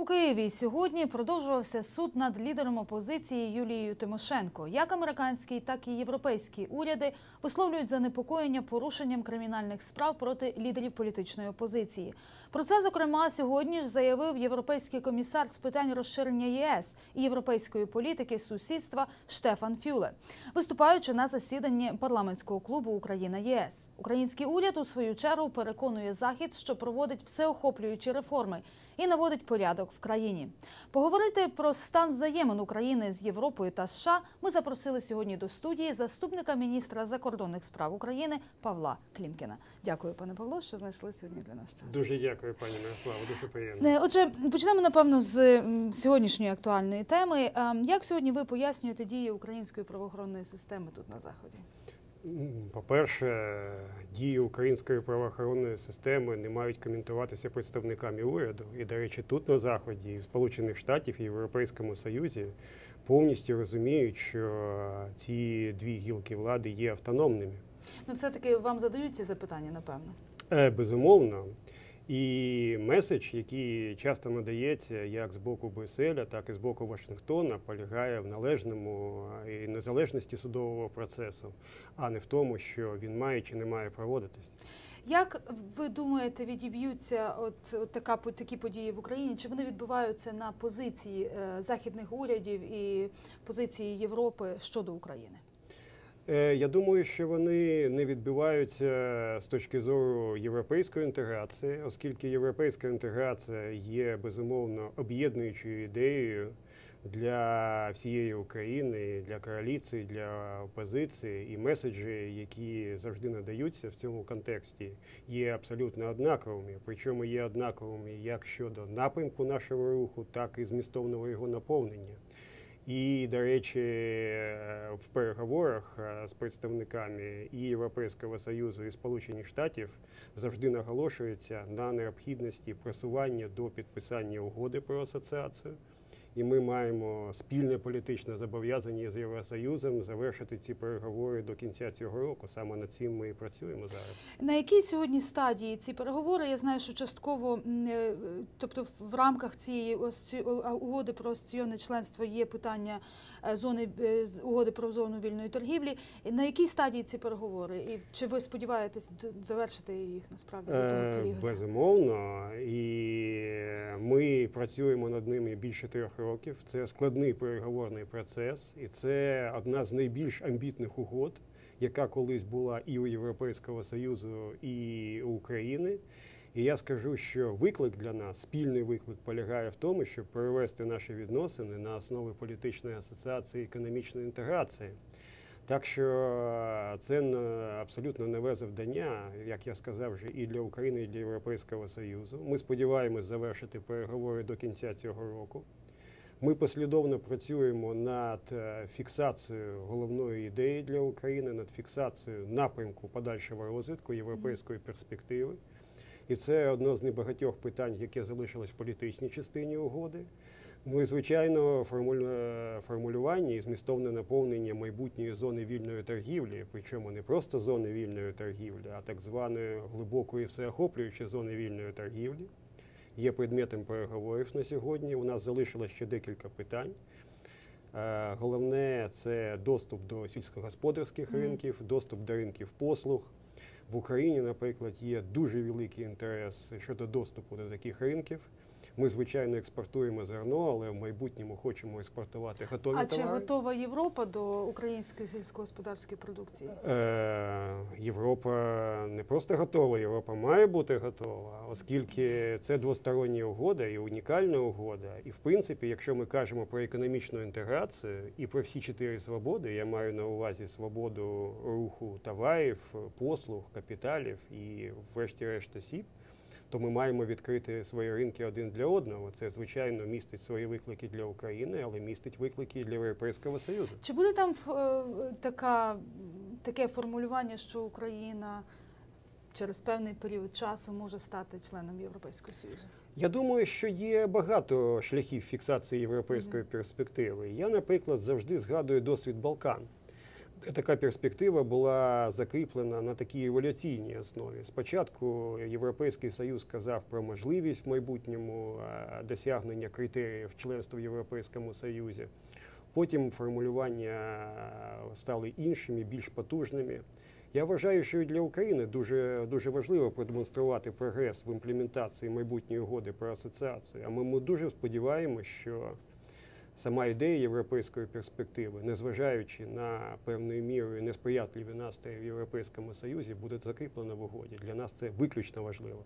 У Києві сьогодні продовжувався суд над лідером опозиції Юлією Тимошенко. Як американський, так і європейські уряди висловлюють занепокоєння порушенням кримінальних справ проти лідерів політичної опозиції. Про це зокрема сьогодні ж заявив європейський комісар з питань розширення ЄС і європейської політики сусідства Штефан Фюле, виступаючи на засіданні парламентського клубу Україна ЄС. Український уряд у свою чергу переконує захід, що проводить всеохоплюючі реформи і наводить порядок в країні. Поговорити про стан взаємин України з Європою та США ми запросили сьогодні до студії заступника міністра закордонних справ України Павла Клімкіна. Дякую, пане Павло, що знайшли сьогодні для нас час. Дуже дякую, пані Мирославо, дуже приємно. Отже, почнемо напевно з сьогоднішньої актуальної теми. Е, Як сьогодні ви пояснюєте дії української правоохоронної системи тут на заході? По-перше, дії української правоохоронної системи не мають коментуватися представниками уряду. І, до речі, тут на заході, і в Сполучених Штатів і в Європейському Союзі повністю розуміють, що ці дві гілки влади є автономними. Ну, все таки вам задають ці запитання, напевно. Е, Безумовно. І меседж, який часто надається як з боку Брюсселя, так і з боку Вашингтона, полягає в належному і незалежності судового процесу, а не в тому, що він має чи не має проводитись. Як ви думаєте, відіб'ються от, от така такі події в Україні? Чи вони відбуваються на позиції е, західних урядів і позиції Європи щодо України? Е, Я думаю, що вони не відбиваються з точки зору європейської інтеграції, оскільки європейська інтеграція є безумовно об'єднуючою ідеєю для всієї України, для коаліції, для опозиції, і меседжі, які завжди надаються в цьому контексті, є абсолютно однаковими. Причому є однаковими як щодо напрямку нашого руху, так і змістовного його наповнення. І, до речі, е, в переговорах е, з представниками і Європейського Союзу і Сполучених Штатів завжди наголошується на необхідності просування до підписання угоди про асоціацію. І ми маємо спільне політичне зобов'язання з Євросоюзом завершити ці переговори до кінця цього року. Саме над цим ми і працюємо зараз. На якій сьогодні стадії ці переговори? Я знаю, що частково, е, тобто в рамках цієї угоди про асоційне членство є питання е, зони е, угоди про зону вільної торгівлі. На якій стадії ці переговори? І чи ви сподіваєтесь завершити їх насправді Е? Безумовно, і ми працюємо над ними більше трьох років. Це складний переговорний процес, і це одна з найбільш амбітних угод, яка колись була і у Європейського Союзу, і у України. І я скажу, що виклик для нас, спільний виклик, полягає в тому, щоб перевести наші відносини на основи політичної асоціації економічної інтеграції. Так що е, це на- абсолютно нове завдання, як я сказав вже, і для України, і для Європейського Союзу. Ми сподіваємось завершити переговори до кінця цього року. Ми послідовно працюємо над е, фіксацією головної ідеї для України, над фіксацією напрямку подальшого розвитку європейської перспективи. І це одне з небагатьох питань, яке залишилось в політичній частині угоди. Ну і звичайно, формулювання і змістовне наповнення майбутньої зони вільної торгівлі, причому не просто зони вільної торгівлі, а так званої глибокої всеохоплюючої зони вільної торгівлі, є предметом переговорів на сьогодні. У нас залишилось ще декілька питань. Е, Головне це доступ до сільськогосподарських ринків, доступ до ринків послуг. В Україні, наприклад, є дуже великий інтерес щодо доступу до таких ринків. Ми, звичайно, експортуємо зерно, але в майбутньому хочемо експортувати готові А чи готова Європа до української сільськогосподарської продукції? Е, Європа не просто готова, Європа має бути готова, оскільки це двостороння угода і унікальна угода. І в принципі, якщо ми кажемо про економічну інтеграцію і про всі чотири свободи, я маю на увазі свободу руху товарів, послуг, капіталів і, врешті-решт, осіб. То ми маємо відкрити свої ринки один для одного. Це звичайно містить свої виклики для України, але містить виклики для Європейського Союзу. Чи буде там е, така, таке формулювання, що Україна через певний період часу може стати членом Європейського Союзу? Я думаю, що є багато шляхів фіксації європейської перспективи. Я, наприклад, завжди згадую досвід Балкан. Така перспектива була закріплена на такій еволюційній основі. Спочатку Європейський Союз казав про можливість в майбутньому досягнення критеріїв членства в Європейському Союзі. Потім формулювання стали іншими, більш потужними. Я вважаю, що для України дуже, дуже важливо продемонструвати прогрес в імплементації майбутньої угоди про асоціацію. А ми, ми дуже сподіваємося, що сама ідея європейської перспективи, незважаючи на певною мірою несприятливі настрої в Європейському Союзі, буде закріплена в угоді. Для нас це виключно важливо.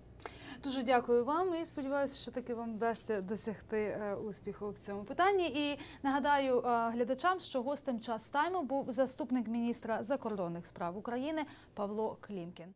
Дуже дякую вам і сподіваюся, що таки вам вдасться досягти е, успіху в цьому питанні. І нагадаю е, глядачам, що гостем час тайму був заступник міністра закордонних справ України Павло Клімкін.